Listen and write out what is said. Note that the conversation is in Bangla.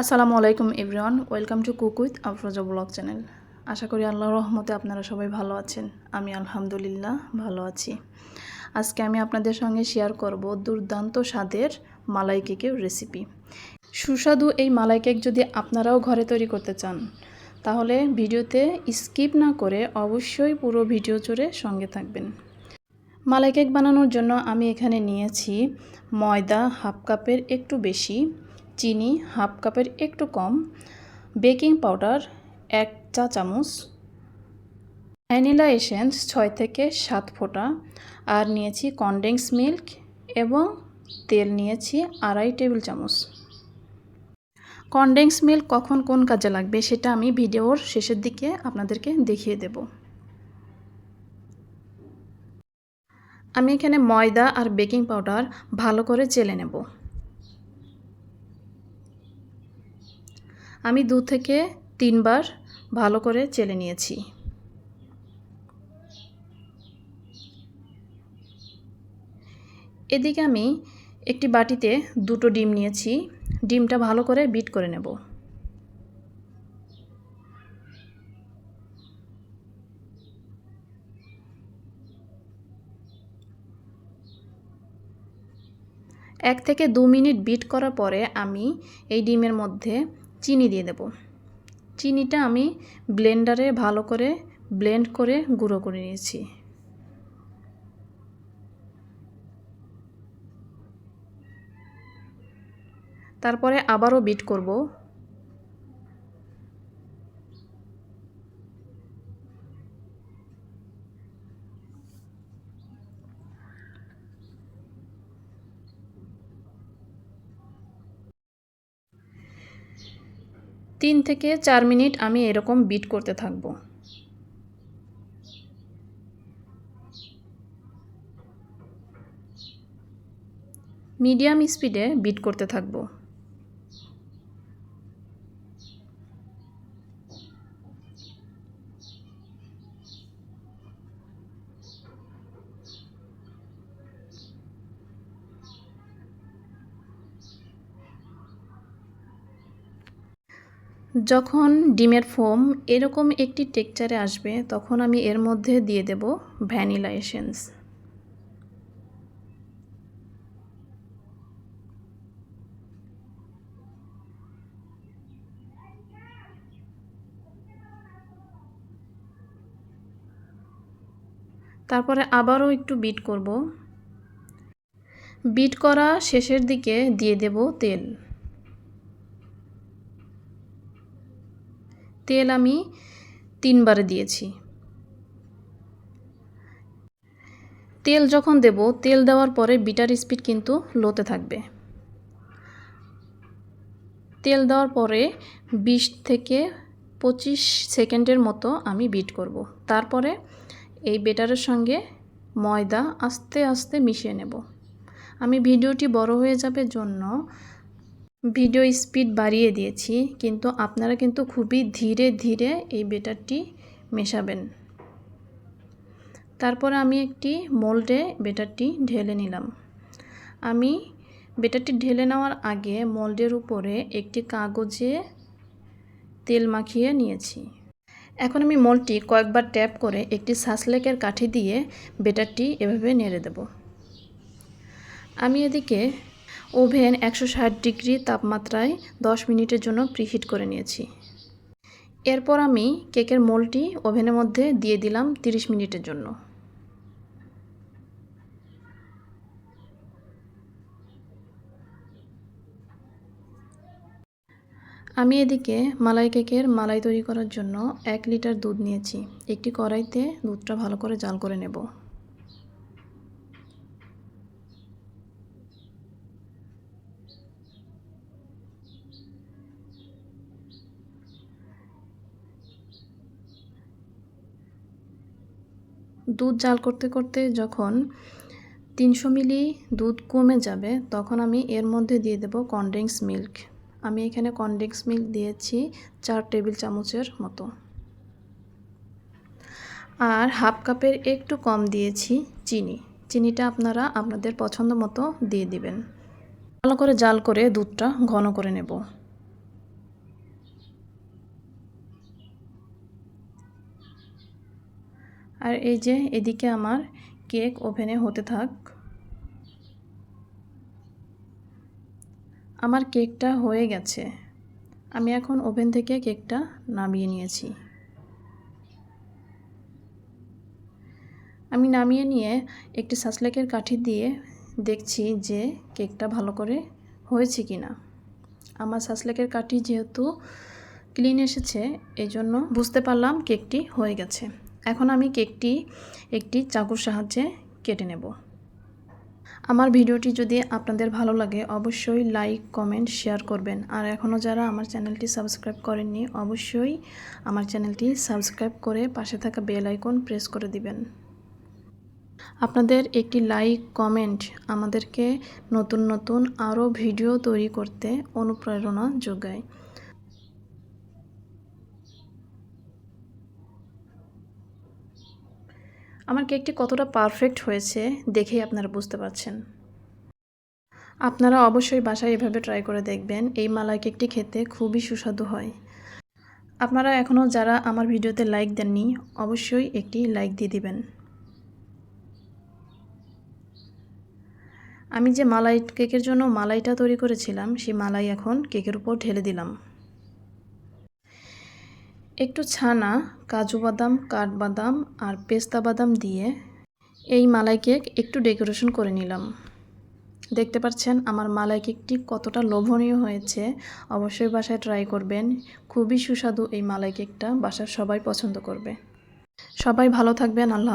আসসালামু আলাইকুম everyone, welcome to cook with Afroza blog channel. আশা করি আল্লাহর রহমতে আপনারা সবাই ভালো আছেন, আমি আলহামদুলিল্লাহ ভালো আছি। আজকে আমি আপনাদের সঙ্গে শেয়ার করব দুর্দান্ত স্বাদের মালাই কেকের রেসিপি সুস্বাদু এই মালাই কেক যদি আপনারাও ঘরে তৈরি করতে চান, তাহলে ভিডিওতে স্কিপ না করে অবশ্যই পুরো ভিডিও জুড়ে সঙ্গে থাকবেন। মালাই কেক বানানোর জন্য আমি এখানে নিয়েছি ময়দা হাফ কাপের একটু বেশি চিনি হাফ কাপের একটু কম। বেকিং পাউডার এক চা চামচ। ভ্যানিলা এসেন্স ছয় থেকে সাত ফোঁটা। আর নিয়েছি কনডেন্স মিল্ক এবং তেল নিয়েছি আড়াই টেবিল চামচ। কনডেন্স মিল্ক কখন কোন কাজে লাগবে সেটা আমি ভিডিওর শেষের দিকে আপনাদেরকে দেখিয়ে দেব। আমি এখানে ময়দা আর বেকিং পাউডার ভালো করে চেলে নেব। আমি দু থেকে তিনবার ভালো করে চেলে নিয়েছি। এদিকে আমি একটি বাটিতে দুটো ডিম নিয়েছি। ডিমটা ভালো করে বিট করে নেব। এক থেকে দু মিনিট বিট করার পরে আমি এই ডিমের মধ্যে চিনি দিয়ে দেব। চিনিটা আমি ব্লেন্ডারে ভালো করে ব্লেন্ড করে গুঁড়ো করে নিয়েছি। তারপরে আবারও বিট করব। তিন থেকে চার মিনিট আমি এরকম বিট করতে থাকব। মিডিয়াম স্পিডে বিট করতে থাকব। যখন ডিমের ফোম এরকম একটি টেক্সচারে আসবে, তখন আমি এর মধ্যে দিয়ে দেব ভ্যানিলা এসেন্স। তারপরে আবারও একটু বিট করব। বিট করা শেষের দিকে দিয়ে দেব তেল। তেল আমি তিনবারে দিয়েছি। তেল যখন দেব, তেল দেওয়ার পরে বিটার স্পিড কিন্তু লোতে থাকবে। তেল দেওয়ার পরে বিশ থেকে পঁচিশ সেকেন্ডের মতো আমি বিট করব। তারপরে এই বেটারের সঙ্গে ময়দা আস্তে আস্তে মিশিয়ে নেব। আমি ভিডিওটি বড় হয়ে যাবে জন্য ভিডিও স্পিড বাড়িয়ে দিয়েছি, কিন্তু আপনারা কিন্তু খুবই ধীরে ধীরে এই বেটারটি মেশাবেন। তারপর আমি একটি মোল্ডে বেটারটি ঢেলে নিলাম। আমি বেটারটি ঢেলে নেওয়ার আগে মোল্ডের উপরে একটি কাগজে তেল মাখিয়ে নিয়েছি। এখন আমি মোলটি কয়েকবার ট্যাপ করে একটি সাসলেকের কাঠি দিয়ে বেটারটি এভাবে নেড়ে দেব। আমি এদিকে ওভেন একশো ষাট ডিগ্রি তাপমাত্রায় দশ মিনিটের জন্য প্রিহিট করে নিয়েছি। এরপর আমি কেকের মোলটি ওভেনের মধ্যে দিয়ে দিলাম তিরিশ মিনিটের জন্য। আমি এদিকে মালাই কেকের মালাই তৈরি করার জন্য এক লিটার দুধ নিয়েছি। একটি কড়াইতে দুধটা ভালো করে জাল করে নেব। দুধ জাল করতে করতে যখন তিনশো মিলি দুধ কমে যাবে, তখন আমি এর মধ্যে দিয়ে দেব কনডেন্স মিল্ক আমি এখানে কনডেন্স মিল্ক দিয়েছি চার টেবিল চামচের মতো। আর হাফ কাপের একটু কম দিয়েছি চিনি। চিনিটা আপনারা আপনাদের পছন্দ মতো দিয়ে দিবেন। ভালো করে জাল করে দুধটা ঘন করে নেব। আর এই যে এদিকে আমার কেক ওভেনে হতে থাক। আমার কেকটা হয়ে গেছে। আমি এখন ওভেন থেকে কেকটা নামিয়ে নিয়েছি। আমি নামিয়ে নিয়ে একটি সাসলেকের কাঠি দিয়ে দেখছি যে কেকটা ভালো করে হয়েছে কি না আমার সাসলেকের কাঠি যেহেতু ক্লিন এসেছে এই জন্য বুঝতে পারলাম কেকটি হয়ে গেছে। এখন আমি কেকটি একটি চাকুর সাহায্যে কেটে নেব। আমার ভিডিওটি যদি আপনাদের ভালো লাগে, অবশ্যই লাইক, কমেন্ট, শেয়ার করবেন। আর এখনও যারা আমার চ্যানেলটি সাবস্ক্রাইব করেননি, অবশ্যই আমার চ্যানেলটি সাবস্ক্রাইব করে পাশে থাকা বেল আইকন প্রেস করে দিবেন। আপনাদের একটি লাইক, কমেন্ট আমাদেরকে নতুন নতুন আরও ভিডিও তৈরি করতে অনুপ্রেরণা যোগায়। আমার কেকটি কতটা পারফেক্ট হয়েছে দেখেই আপনারা বুঝতে পারছেন। আপনারা অবশ্যই বাসায় এভাবে ট্রাই করে দেখবেন, এই মালাই কেকটি খেতে খুবই সুস্বাদু হয়। আপনারা এখনও যারা আমার ভিডিওতে লাইক দেননি, অবশ্যই একটি লাইক দিয়ে দিবেন। আমি যে মালাই কেকের জন্য মালাইটা তৈরি করেছিলাম, সেই মালাই এখন কেকের উপর ঢেলে দিলাম। একটু ছানা, কাজু বাদাম কাঠবাদাম আর পেস্তা বাদাম দিয়ে এই মালাই কেক একটু ডেকোরেশন করে নিলাম। দেখতে পাচ্ছেন আমার মালাই কেকটি কতটা লোভনীয় হয়েছে। অবশ্যই বাসায় ট্রাই করবেন। খুবই সুস্বাদু এই মালাই কেকটা। বাসার সবাই পছন্দ করবে। সবাই ভালো থাকবেন। আল্লাহ